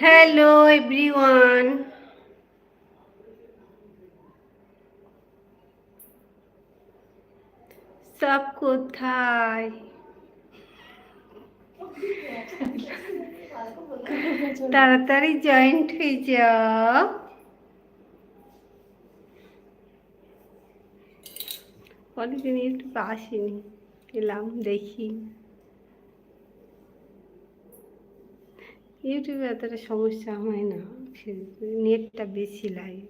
Hello everyone সব কোথায়? তাড়াতাড়ি জয়েন্ট হয়ে যাও। অনেকদিন একটু আসিনি এলাম দেখি। ইউটিউবে এতটা সমস্যা হয় না নেটটা বেশি লাগে।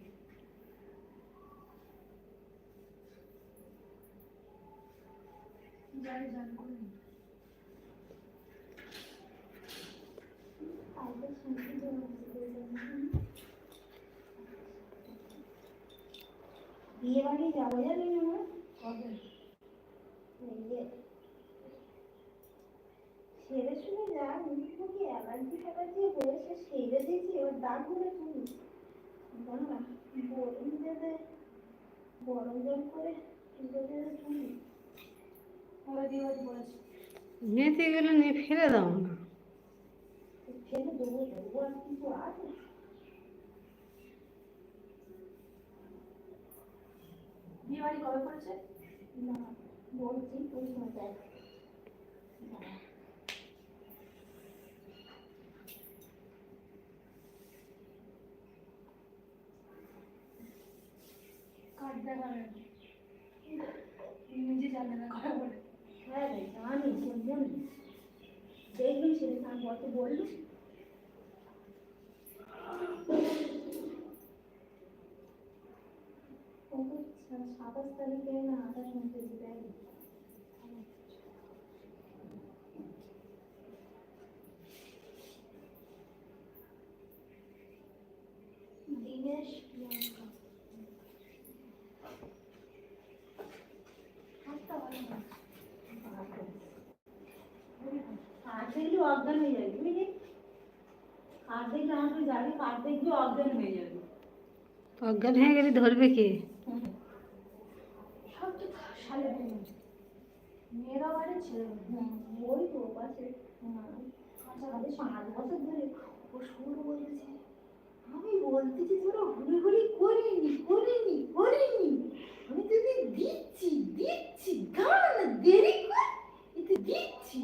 বিয়ে বাড়ি যাব জানি না এবার দাগগুলো তুলি জানো না গরম দেবে গরম জল করে তুলে দেবে তুলি ওরা দিয়ে বলেছে নিতে গেলে নিয়ে ফেলে দাও না ফেলে দেবো দেবো আর কিছু আছে বিয়ে বাড়ি কবে করেছে? না বলছি তুই দেখ হ্যাঁ দেখবি সেটা তার কত বললি সাতাশ তারিখে না আঠাশ মধ্যে দেয় দিনেশ প্রিয়াঙ্কা হাতটা ভালো না কার দেখলে অজ্ঞান হয়ে যাবে বুঝলি কার দেখলে আমার তুই যাবি কার দেখলে অজ্ঞান হয়ে যাবে অজ্ঞান হয়ে গেলে ধরবে কে? বলতেছে, আমি বলতেছি তোরা করিনি করিনি করিনি। আমি তোদের দিচ্ছি দিচ্ছি দেরি দিচ্ছি।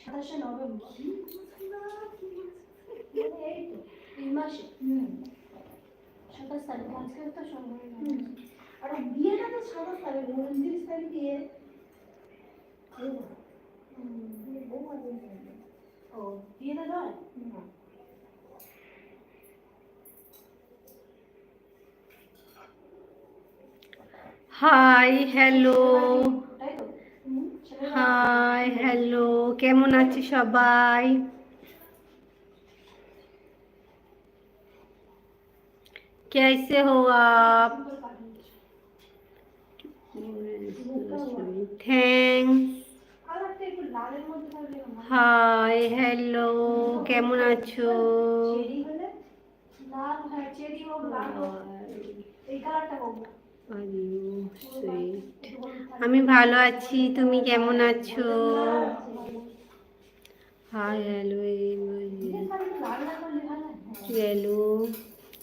সাতাশে নভেম্বর। কি বলছি না কি বলছি মানে এই তো এই মাসে হুম সাতাশ তারিখ আজকে তো সম্ভব আর বিয়েটা তো সাতাশ তারিখ উনত্রিশ তারিখ বিয়ে এই তো। হুম, বিয়ে বউ আর বউ নেই। ও বিয়েটা নয় না। Hi hello. হাই হ্যালো কেমন আছে সবাই कैसे हो आप সুন্দর পাঠিয়েছে। থ্যাংকস কালারটা একটু লালের মধ্যে থাকলে ভালো। হাই হ্যালো কেমন আছো চেরি হলে লাল হ্যাঁ চেরি হোক লাল হোক এই কালারটা হোক Are you sweet? আমি ভালো আছি তুমি কেমন আছো হাই হ্যালো লাল না করলে ভালো হয়। হ্যালো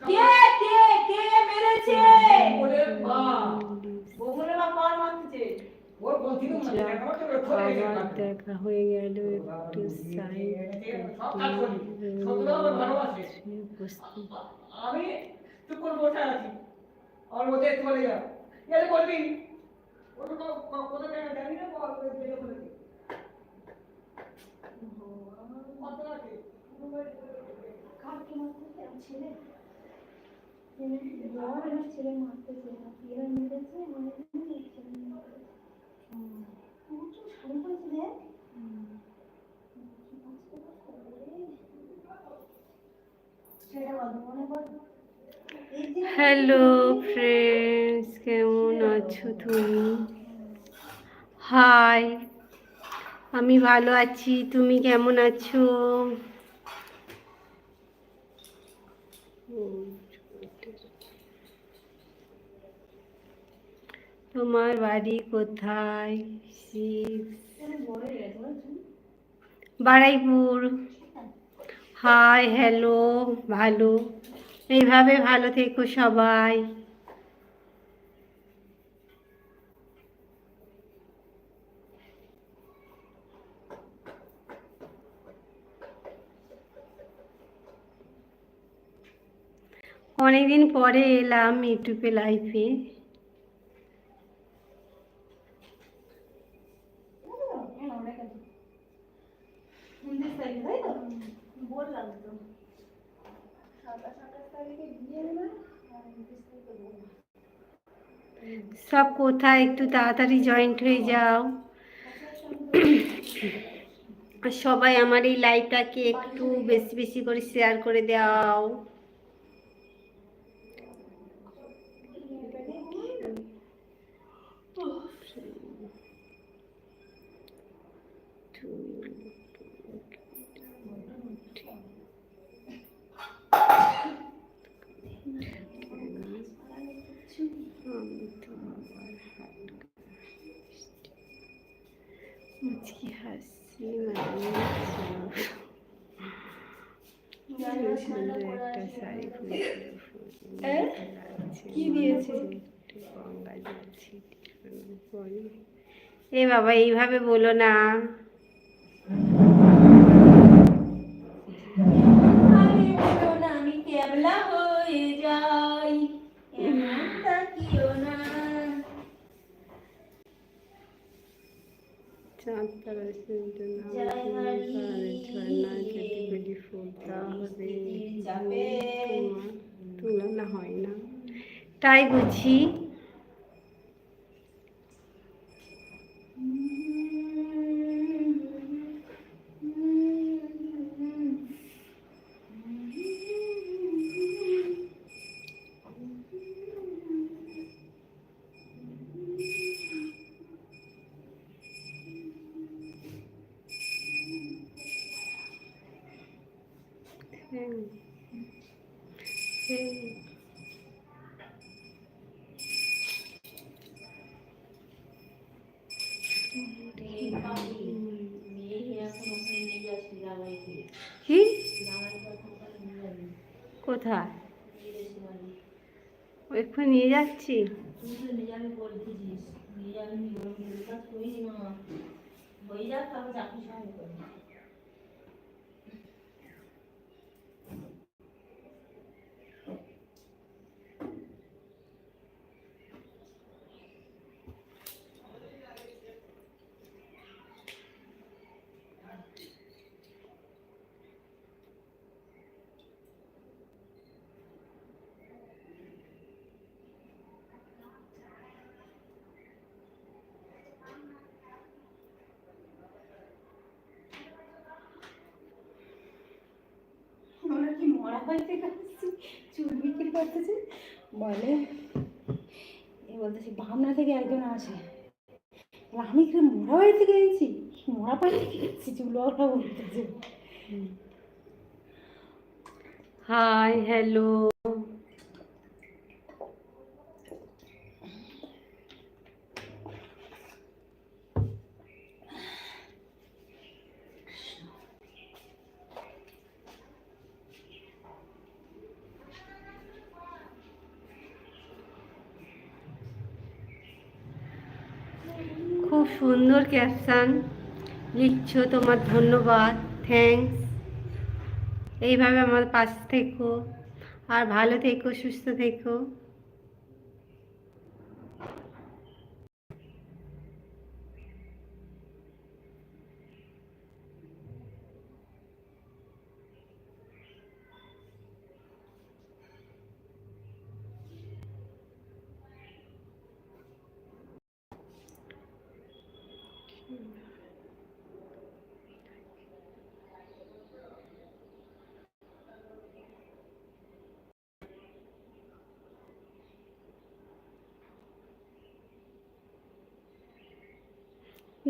কে কে কে মেরেছে? ওরে বা বগুড়ে বা কার মারতেছে দেখা হয়ে গেল একটু আমি চুপ করে বসে আছি। মধ্যে একটু বলে যা বলবি? ওটা জানি না। কত আছে? ছেলে হ্যালো ফ্রেন্ডস কেমন আছো তুমি? হাই আমি ভালো আছি তুমি কেমন আছো? তোমার বাড়ি কোথায়? বারাইপুর। হাই হ্যালো ভালো। এইভাবে ভালো থেকো সবাই। অনেকদিন পরে এলাম ইউটিউবে লাইফে উনত্রিশ তারিখে তাই তো বললাম তো সাতাশ আঠাশ তারিখে বিয়ে দেবে আর উনত্রিশ তারিখে বললাম সব কোথায়? একটু তাড়াতাড়ি জয়েন্ট হয়ে যাও। সবাই আমার এই লাইভটাকে একটু বেশি বেশি করে শেয়ার করে দাও মুচকি হাসি মানে সুন্দর একটা শাড়ি কি দিয়েছে? এ বাবা এইভাবে বলো না আমি বলো না আমি কেবলা হয়ে যাই এমন তাকিও না চাঁদ তারা সুন্দর না জয় হরি, ঝর্ণা কেটে বেলি ফুলটা হবে। যাবে। তোমার তুলনা হয় না। তাই বুঝি এক্ষুনি নিয়ে যাচ্ছি। হয়ে যাক বাড়ি থেকে চুল বিক্রি করতেছে। বলে, এ বলতেছি, ভাবনা থেকে একজন আসে। আমি কি মোড়া বাড়ি থেকে এসেছি মোড়া বাড়ি থেকে এসেছি চুল ওরা বলতেছে হাই, হ্যালো। খুব সুন্দর ক্যাপশান লিখছ তোমার ধন্যবাদ। থ্যাংকস এইভাবে আমার পাশে থেকো। আর ভালো থেকো, সুস্থ থেকো।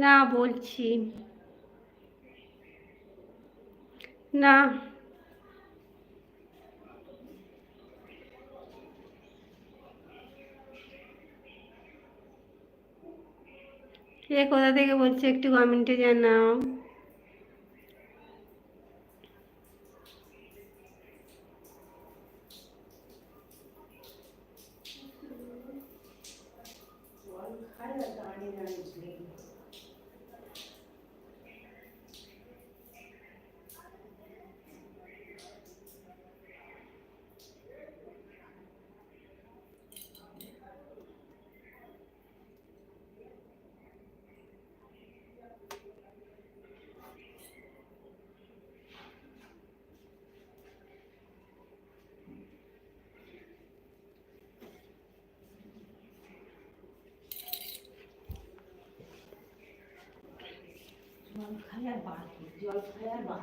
না বলছি। না। কে কোথা থেকে বলছে একটু কমেন্টে জানাও জল খাই আর জল খাই আর কর।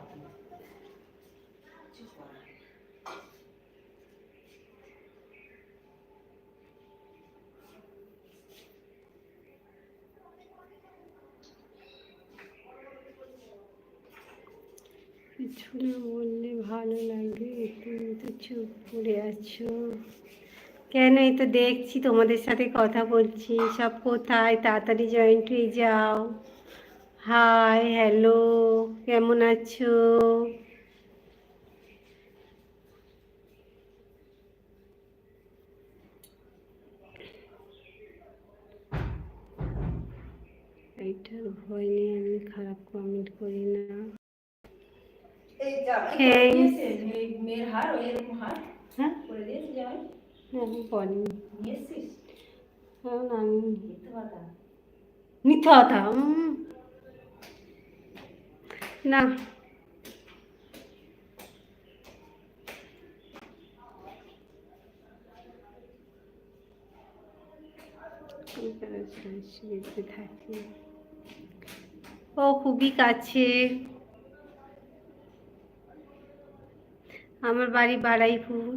কিছু না বললে ভালো লাগবে তুমি তো চুপ করে আছো। কেন এই তো দেখছি, তোমাদের সাথে কথা বলছি, সব কোথায়? তাড়াতাড়ি জয়েন্ট হয়ে যাও। হাই হ্যালো কেমন আছো? এইটার ভয় নেই আমি খারাপ কমেন্ট করি না। এই জামাই Thanks. করে না। থাকি ও খুবই কাছে। আমার বাড়ি বারাইপুর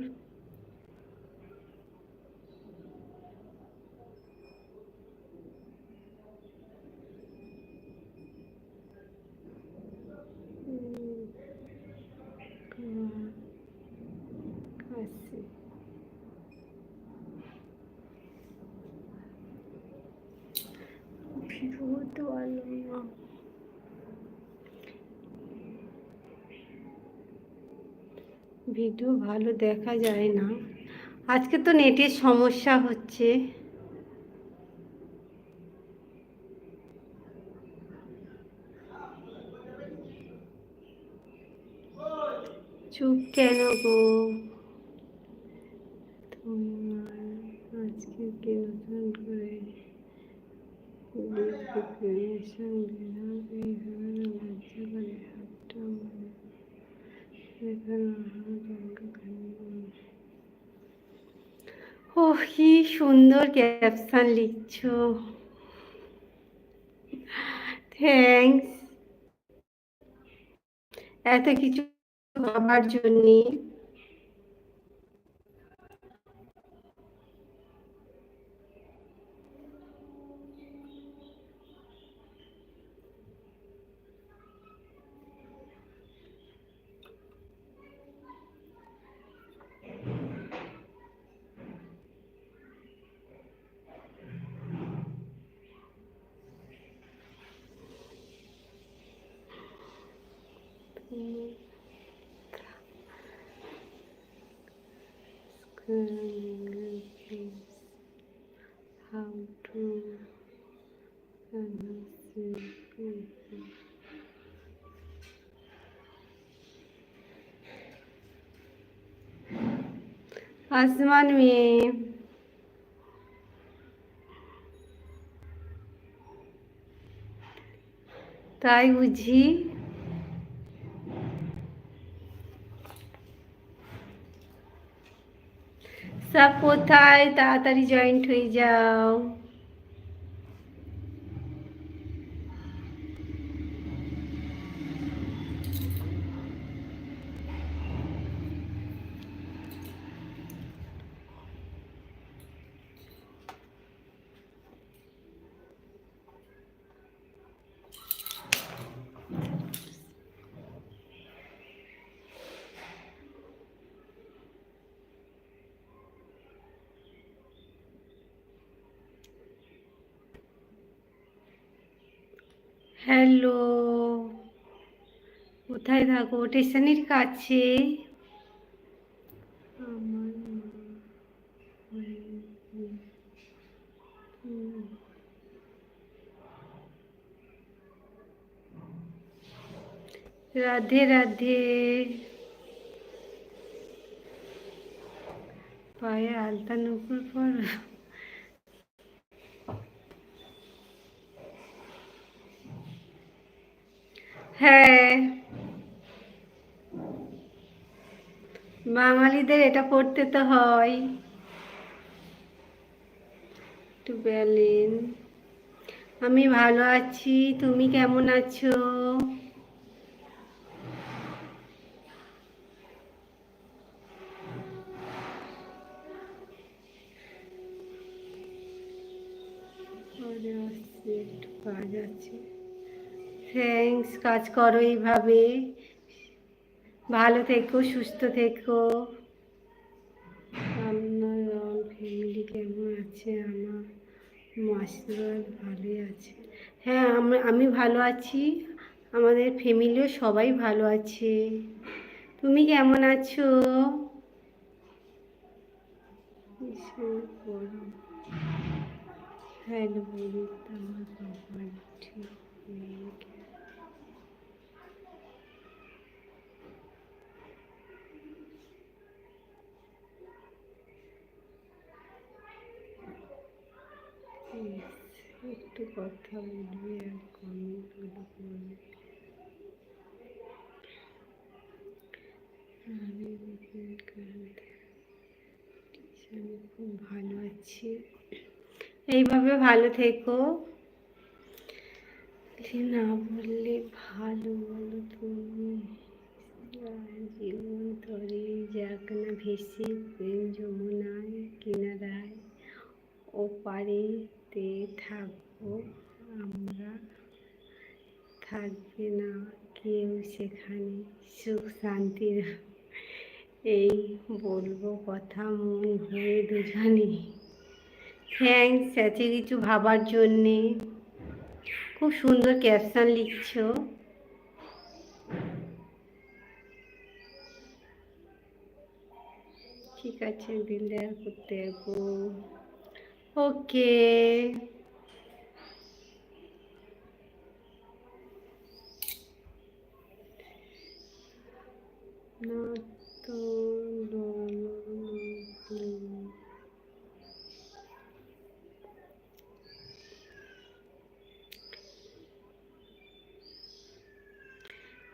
উম, কা- কাছে না ভিডিও ভালো দেখা যায় না। আজকে তো নেটের সমস্যা হচ্ছে। চুপ কেন গো? তোমার আজকে কি নতুন করে আমার ও কি সুন্দর ক্যাপশন লিখছো। থ্যাংকস এত কিছু ভাবার জন্যে। How to আসমান মেয়ে তাই বুঝি সব কোথায় তাড়াতাড়ি জয়েন্ট হয়ে যাও হ্যালো কোথায় থাকো? স্টেশনের কাছে। রাধে রাধে। পায়ে আলতা নুপুর পর। হ্যাঁ। বাঙালিদের এটা পড়তে তো হয়। একটু বলেন। আমি ভালো আছি, তুমি কেমন আছো? কাজ আছে। থ্যাংকস কাজ করো এইভাবে। ভালো থেকো, সুস্থ থেকো। আপনার ফ্যামিলি কেমন আছে? আমার মাসিরাল ভালোই আছে। হ্যাঁ আমি ভালো আছি। আমাদের ফ্যামিলিও সবাই ভালো আছে। তুমি কেমন আছো? হ্যালো বলি আমার ঠিক নেই কেন? Please, একটু কথা বলবি আর কমেন্টগুলো করবি আমি খুব ভালো আছি। এইভাবে ভালো থেকো। না বললে ভালো বলো তুমি। জীবন তরে যাক না ভেসে প্রেম যমুনায়, কিনারায় ও পারেতে থাকব আমরা থাকবে না কেউ সেখানে। সুখ শান্তির এই বলব কথা মন হয়ে দুজনে। থ্যাংকস এত কিছু ভাবার জন্যে। খুব সুন্দর ক্যাপশন লিখছো। ঠিক আছে একদিন দেখা করতে ওকে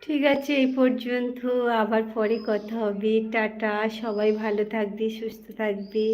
ঠিক আছে এই পর্যন্ত আবার পরে কথা হবে। টাটা সবাই ভালো থাকবে সুস্থ থাকবে।